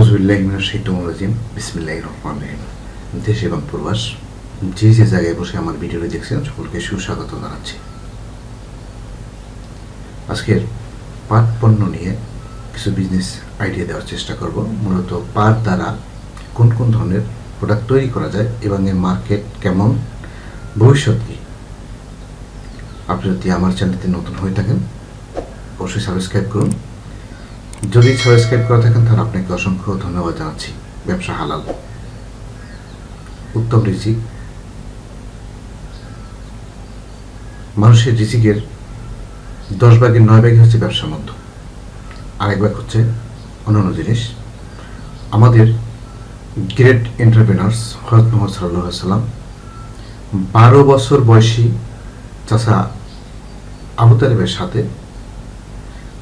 অজুল্লাহিমিনাজিম বিসমিল্লাহ রহমান রহিম দেশ এবং প্রবাস, যে যে জায়গায় বসে আমার ভিডিওটি দেখছেন, সকলকে সুস্বাগত জানাচ্ছি। আজকের পাট পণ্য নিয়ে কিছু বিজনেস আইডিয়া দেওয়ার চেষ্টা করব। মূলত পাট দ্বারা কোন কোন ধরনের প্রোডাক্ট তৈরি করা যায় এবং এর মার্কেট কেমন, ভবিষ্যৎ কী। আপনি যদি আমার চ্যানেলটি নতুন হয়ে থাকেন, অবশ্যই সাবস্ক্রাইব করুন। যদি সাবস্ক্রাইব করা থাকেন, তাহলে আপনাকে অসংখ্য ধন্যবাদ জানাচ্ছি। ব্যবসা হালাল। উত্তম রিজিক। মানুষের রিজিকের দশ ভাগের নয় ভাগই হচ্ছে ব্যবসার মধ্যে। আরেক ভাগ হচ্ছে অন্যান্য জিনিস। আমাদের গ্রেট এন্টারপ্রেনার্স হরত মোহাম্মদ সাল্লাহ সাল্লাম বারো বছর বয়সী চাষা আবু তালেবের সাথে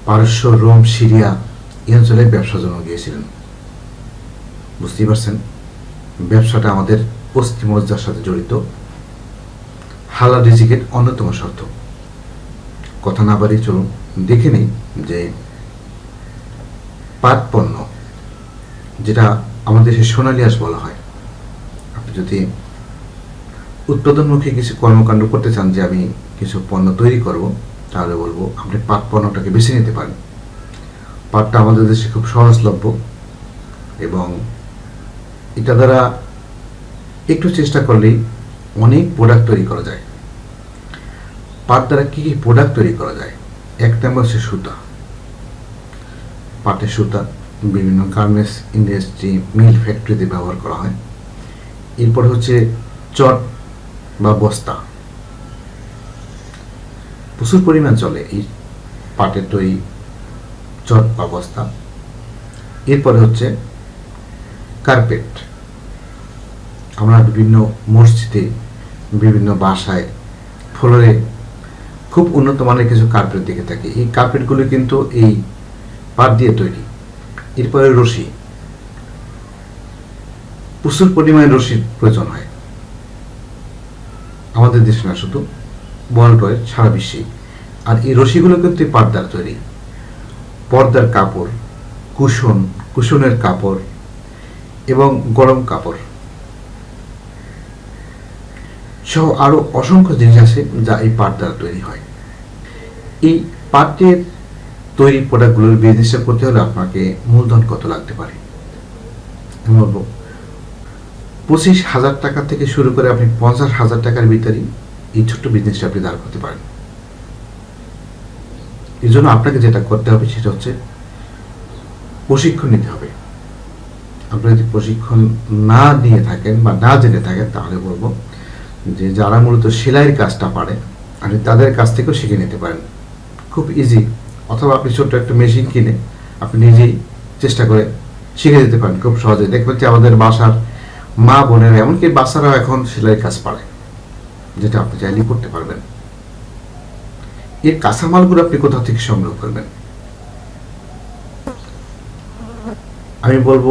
পারস্য, রোম, সিরিয়া এই অঞ্চলে ব্যবসার জন্য গিয়েছিলেন বুঝতেই পারছেন? ব্যবসাটা আমাদের পশ্চিমজ্জার সাথে জড়িত। হালাল রিজিকের অন্যতম শর্ত। কথা না বাড়িয়ে চলুন, দেখে নিই যে পাট পণ্য, যেটা আমাদের দেশে সোনালি বলা হয়, আপনি যদি উৎপাদনমুখী কিছু কর্মকাণ্ড করতে চান যে আমি কিছু পণ্য তৈরি করব, তাহলে বলব আপনি পাট পণ্যটাকে বেছে নিতে পারেন। পাটটা আমাদের দেশে খুব সহজলভ্য এবং এটা দ্বারা একটু চেষ্টা করলেই অনেক প্রোডাক্ট তৈরি করা যায়। পাট দ্বারা কী কী প্রোডাক্ট তৈরি করা যায়? এক নম্বর হচ্ছে সুতা। পাটের সুতা বিভিন্ন গার্মেন্টস ইন্ডাস্ট্রি মিল ফ্যাক্টরিতে ব্যবহার করা হয়। এরপর হচ্ছে চট বা বস্তা। প্রচুর পরিমাণ চলে এই পাটের তৈরি চট বা বস্তা এরপরে হচ্ছে কার্পেট আমরা বিভিন্ন মসজিদে, বিভিন্ন বাসায় ফ্লোরে খুব উন্নত মানের কিছু কার্পেট দেখে থাকি। এই কার্পেটগুলো কিন্তু এই পাট দিয়ে তৈরি। এরপরে রশি। প্রচুর পরিমাণে রশির প্রয়োজন হয়। আমাদের দেশে না শুধু ওয়াইড সারা বিশ্বে। আর এই রশিগুলো কিন্তু পাট দ্বারা তৈরি। পর্দার কাপড়, কুশন, কুশনের কাপড় এবং গরম কাপড়। সহ আরও অসংখ্য জিনিস আছে যা এই পাট দ্বারা তৈরি হয়। এই পাটের তৈরি প্রোডাক্টগুলোর বিজনেসটা করতে হলে আপনাকে মূলধন কত লাগতে পারে? পঁচিশ হাজার টাকা থেকে শুরু করে আপনি পঞ্চাশ হাজার টাকার ভিতরেই এই ছোট্ট বিজনেসটা আপনি দাঁড় করতে পারেন। এই জন্য আপনাকে যেটা করতে হবে সেটা হচ্ছে প্রশিক্ষণ নিতে হবে। আপনি যদি প্রশিক্ষণ না নিয়ে থাকেন বা না জেনে থাকেন, তাহলে বলব যে যারা মূলত সেলাইয়ের কাজটা পারে, আপনি তাদের কাছ থেকেও শিখে নিতে পারেন। খুব ইজি অথবা আপনি ছোট্ট একটা মেশিন কিনে আপনি নিজেই চেষ্টা করে শিখে দিতে পারেন খুব সহজে। দেখবেন যে আমাদের বাসার মা বোনেরা, এমনকি বাচ্চারাও এখন সেলাইয়ের কাজ পারে, যেটা আপনি চাইলেই করতে পারবেন। এর কাঁচামালগুলো আপনি কোথা থেকে সংগ্রহ করবেন? আমি বলব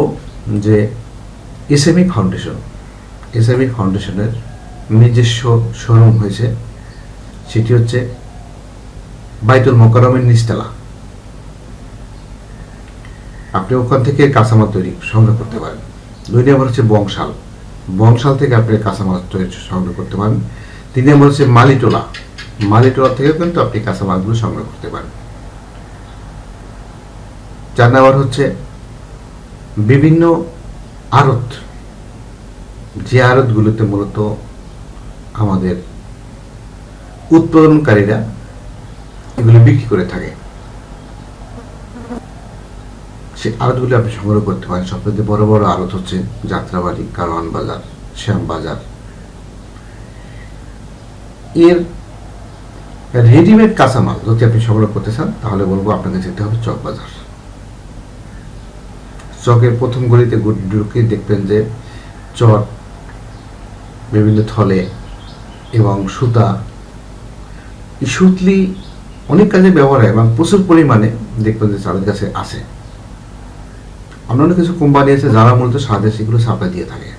যে এসএমই ফাউন্ডেশন, এসএমই ফাউন্ডেশনের নিজস্ব শোরুম হয়েছে। সেটি হচ্ছে বাইতুল মোকারমের নিচতলা। আপনি ওখান থেকে কাঁচামাল তৈরি, সংগ্রহ করতে পারেন। দুই নম্বর হচ্ছে বংশাল। বংশাল থেকে আপনি কাঁচামাল তৈরি, সংগ্রহ করতে পারেন। তিন নম্বর হচ্ছে মালিটোলা। মালিটোলা থেকেও কিন্তু আপনি কাঁচামালগুলো সংগ্রহ করতে পারেন। চার নম্বর হচ্ছে বিভিন্ন আড়ত। যে আড়তগুলোতে মূলত আমাদের উৎপাদনকারীরা এগুলো বিক্রি করে থাকে। সে আড়তগুলি আপনি সংগ্রহ করতে পারেন। সবচেয়ে বড় বড় আড়ত হচ্ছে যাত্রাবাড়ি, কারওয়ান বাজার, শ্যাম বাজার। এর রেডিমেড কাঁচামাল যদি আপনি সংগ্রহ করতে চান, তাহলে বলব আপনাকে যেতে হবে চক বাজার। চকের প্রথম গলিতে ঢুকে দেখবেন যে চট বিভিন্ন থলে এবং সুতা সুতলি অনেক কাজে ব্যবহার হয় এবং প্রচুর পরিমাণে দেখবেন যে তাদের কাছে আছে। অন্যান্য কিছু কোম্পানি আছে যারা মূলত সাদে সেগুলো সাপ্লাই দিয়ে থাকে।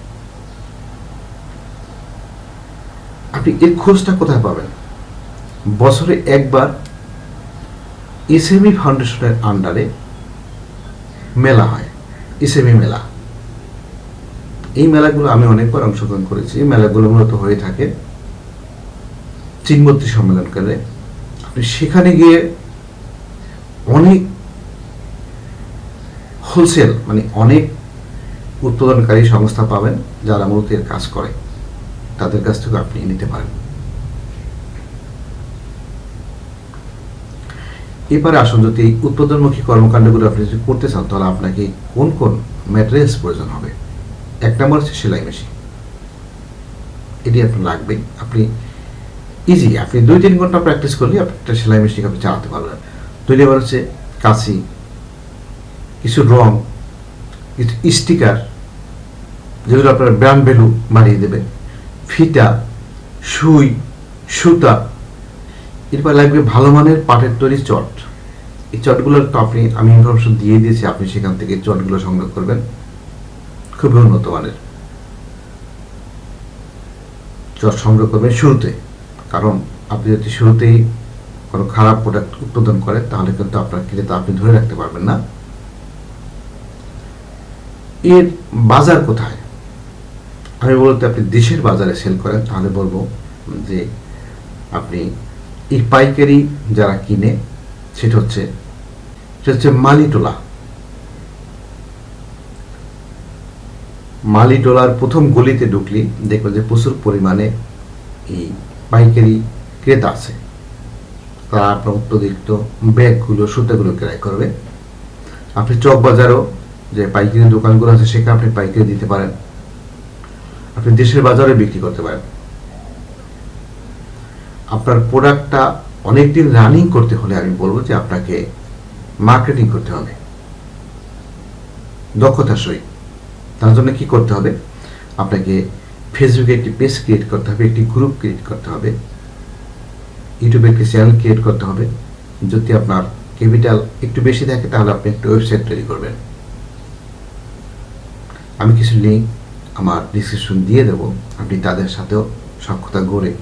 আপনি এর খোঁজটা কোথায় পাবেন? বছরে একবার এসএমই ফাউন্ডেশনের আন্ডারে মেলা হয় ইসেমি মেলা। এই মেলাগুলো আমি অনেকবার অংশগ্রহণ করেছি। এই মেলাগুলো মূলত হয়ে থাকে চীনবর্তী সম্মেলনকালে আপনি সেখানে গিয়ে অনেক হোলসেল মানে অনেক উৎপাদনকারী সংস্থা পাবেন যারা মূলত এর কাজ করে। তাদের কাছ থেকে আপনি নিতে পারেন। এবারে আসুন, যদি উৎপাদনমুখী কর্মকাণ্ডগুলো আপনি যদি করতে চান, তাহলে আপনাকে কোন কোন ম্যাটেরিয়ালস প্রয়োজন হবে? এক নম্বর হচ্ছে সেলাই মেশিন। এটি আপনার লাগবে আপনি ইজি আপনি দুই তিন ঘণ্টা প্র্যাকটিস করলে আপনি একটা সেলাই মেশিন আপনি চালাতে পারবেন। দুই নম্বর হচ্ছে কাঁচি কিছু রং, কিছু স্টিকার যেগুলো আপনার ব্র্যান্ড ভ্যালু বাড়িয়ে দেবে। ফিতা সুই, সুতা। এরপর লাগবে ভালো মানের পাটের তৈরি চট। এই চটগুলো তো আপনি, আমি ইনফরমেশন দিয়ে দিয়েছি, আপনি সেখান থেকে চটগুলো সংগ্রহ করবেন। খুবই উন্নত মানের। চট সংগ্রহ করবেন শুরুতে। কারণ আপনি যদি শুরুতেই কোনো খারাপ প্রোডাক্ট উৎপাদন করেন, তাহলে কিন্তু আপনার ক্রেতা আপনি ধরে রাখতে পারবেন না। এর বাজার কোথায়? আমি বলতে আপনি দেশের বাজারে সেল করেন, তাহলে বলব যে আপনি এই পাইকারি যারা কিনে, সেটা হচ্ছে সেটা হচ্ছে মালিটোলা। মালিটোলার প্রথম গলিতে ঢুকলি দেখবেন যে প্রচুর পরিমাণে এই পাইকারি ক্রেতা আছে। তারা আপনার অত্যধিক ব্যাগগুলো, সুতাগুলো ক্রয় করবে। আপনি চক বাজারও যে পাইকারি দোকানগুলো আছে, সেখানে আপনি পাইকারি দিতে পারেন। আপনি দেশের বাজারে বিক্রি করতে পারেন। আপনার প্রোডাক্টটা অনেকদিন রানিং করতে হলে আমি বলব যে আপনাকে মার্কেটিং করতে হবে। দক্ষতা সই। তার জন্য কি করতে হবে? আপনাকে ফেসবুকে একটি পেজ ক্রিয়েট করতে হবে, একটি গ্রুপ ক্রিয়েট করতে হবে। ইউটিউবে একটি চ্যানেল ক্রিয়েট করতে হবে। যদি আপনার ক্যাপিটাল একটু বেশি থাকে, তাহলে আপনি একটা ওয়েবসাইট তৈরি করবেন। আমি কিছু লিঙ্ক আমার ডিসক্রিপশন দিয়ে দেবো। আপনি তাদের সাথেও সক্ষতা গড়ে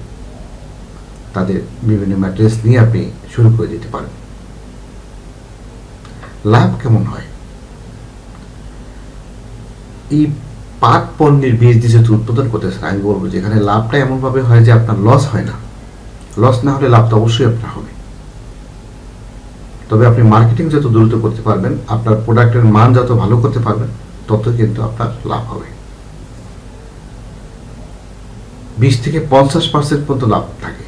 তাদের বিভিন্ন ম্যাটেরিয়ালস নিয়ে আপনি শুরু করে দিতে পারেন। লাভ কেমন হয়? এই পাট পণ্যের বীজ দিয়ে যেহেতু উৎপাদন করতেছেন, আমি বলব যেখানে লাভটা এমনভাবে হয় যে আপনার লস হয় না। লস না হলে লাভ তো অবশ্যই আপনার হবে। তবে আপনি মার্কেটিং যত দ্রুত করতে পারবেন, আপনার প্রোডাক্টের মান যত ভালো করতে পারবেন, তত কিন্তু আপনার লাভ হবে। বিশ থেকে পঞ্চাশ পার্সেন্ট পর্যন্ত লাভ থাকে।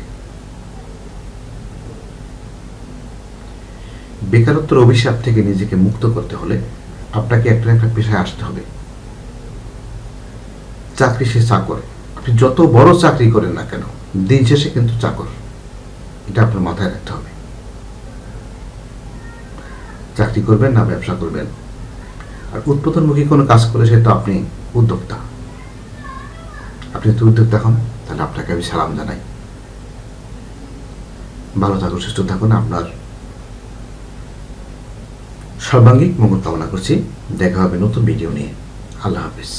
বেকারত্বের অভিশাপ থেকে নিজেকে মুক্ত করতে হলে আপনাকে একটা একটা পেশায় আসতে হবে। চাকরি সে চাকর। আপনি যত বড় চাকরি করেন না কেন, দিন শেষে কিন্তু চাকর। এটা আপনার মাথায় রাখতে হবে। চাকরি করবেন না, ব্যবসা করবেন। আর উৎপাদনমুখী কোনো কাজ করে সে তো আপনি উদ্যোক্তা। আপনি যদি উদ্যোগ হন তাহলে আপনাকে আমি সালাম জানাই। ভালো থাকুন, সুস্থ থাকুন, আপনার সর্বাঙ্গিক মঙ্গল কামনা করছি। দেখা হবে নতুন ভিডিও নিয়ে। আল্লাহ হাফিজ।